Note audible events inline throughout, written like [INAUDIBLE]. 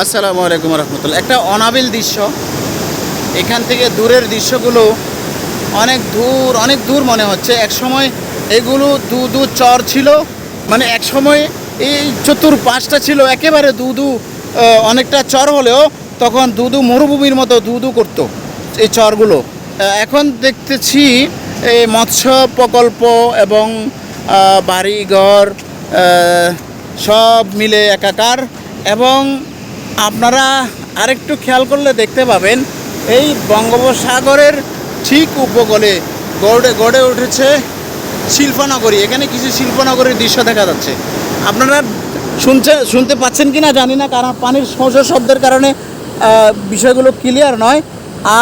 আসসালামু আলাইকুম রহমতুল্লাহ। একটা অনাবিল দৃশ্য। এখান থেকে দূরের দৃশ্যগুলো অনেক দূর অনেক দূর মনে হচ্ছে। এক সময় এগুলো দু দু চর ছিল। মানে এক সময় এই চতুর পাঁচটা ছিল একেবারে দু দু অনেকটা চর হলেও তখন দুদু মরুভূমির মতো দুদু করতো এই চরগুলো। এখন দেখতেছি এই মৎস্য প্রকল্প এবং বাড়িঘর সব মিলে একাকার এবং আপনারা আরেকটু খেয়াল করলে দেখতে পাবেন, এই বঙ্গোপসাগরের ঠিক উপকূলে গড়ে গড়ে উঠেছে শিল্পনগরী। এখানে কিছু শিল্পনগরীর দৃশ্য দেখা যাচ্ছে। আপনারা শুনছে, শুনতে পাচ্ছেন কি না জানি না, কারণ পানির সমস্য শব্দের কারণে বিষয়গুলো ক্লিয়ার নয়।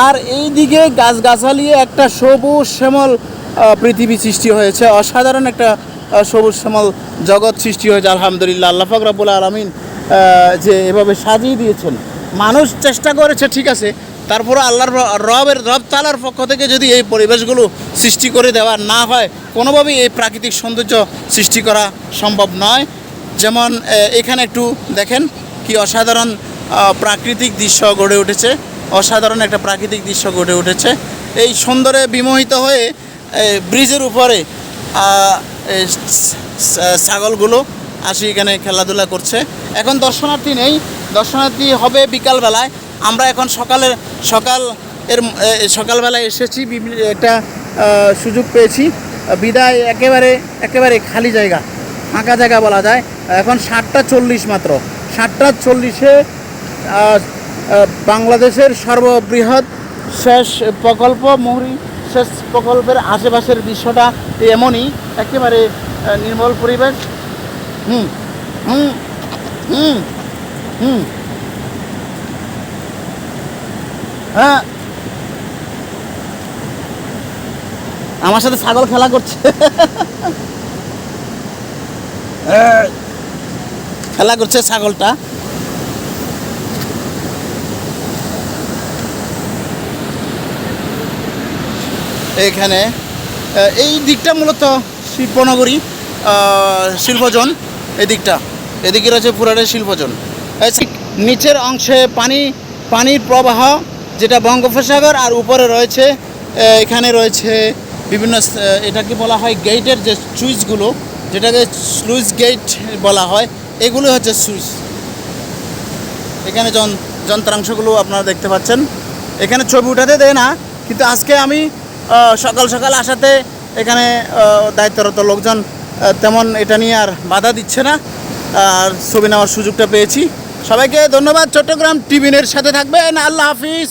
আর এই দিকে গাছগাছালি, একটা সবুজ শ্যামল পৃথিবী সৃষ্টি হয়েছে। অসাধারণ একটা সবুজ শ্যামল জগৎ সৃষ্টি হয়েছে। আলহামদুলিল্লাহ। আল্লাহ ফাকরাবুল আলমিন যে এভাবে সাজিয়ে দিয়েছেন। মানুষ চেষ্টা করেছে, ঠিক আছে তারপরে আল্লাহর রবের, রব তালার পক্ষ থেকে যদি এই পরিবেশগুলো সৃষ্টি করে দেওয়া না হয়, কোনোভাবেই এই প্রাকৃতিক সৌন্দর্য সৃষ্টি করা সম্ভব নয়। যেমন এখানে একটু দেখেন কি অসাধারণ প্রাকৃতিক দৃশ্য গড়ে উঠেছে। অসাধারণ একটা প্রাকৃতিক দৃশ্য গড়ে উঠেছে। এই সুন্দরে বিমোহিত হয়ে ব্রিজের উপরে ছাগলগুলো আসি এখানে খেলাধুলা করছে। এখন দর্শনার্থী নেই। দর্শনার্থী হবে বিকালবেলায়। আমরা এখন সকালে সকাল এর সকালবেলায় এসেছি একটা সুযোগ পেয়েছি। বিদায় একেবারে একেবারে খালি জায়গা, ফাঁকা জায়গা বলা যায়। এখন সাতটা চল্লিশ মাত্র। সাতটা চল্লিশে বাংলাদেশের সর্ববৃহৎ শেষ প্রকল্প, মহুরি শেষ প্রকল্পের আশেপাশের দৃশ্যটা এমনই। একেবারে নির্মল পরিবেশ। হুম হুম হুম হুম। হ্যাঁ। আমার সাথে ছাগল খেলা করছে। [LAUGHS] খেলা করছে ছাগলটা। এখানে এই দিকটা মূলত শিল্পনগরী শিল্পজন। এই দিকটা এদিকে রয়েছে পুরাটাই শিল্পজন। নিচের অংশে পানি, পানির প্রবাহ, যেটা বঙ্গোপসাগর, আর উপরে রয়েছে এখানে রয়েছে বিভিন্ন এটাকে বলা হয় গেটের যে সুইচগুলো, যেটাকে স্লুইস গেট বলা হয়, এগুলো হচ্ছে সুইচ। এখানে যন যন্ত্রাংশগুলো আপনারা দেখতে পাচ্ছেন। এখানে ছবি উঠাতে দেয় না, কিন্তু আজকে আমি সকাল সকাল আসাতে এখানে দায়িত্বরত লোকজন তেমন এটা নিয়ে আর বাধা দিচ্ছে না। আর ছবি নেওয়ার সুযোগটা পেয়েছি। সবাইকে ধন্যবাদ। চট্টগ্রাম টিভিনের সাথে থাকবেন। আল্লাহ হাফিজ।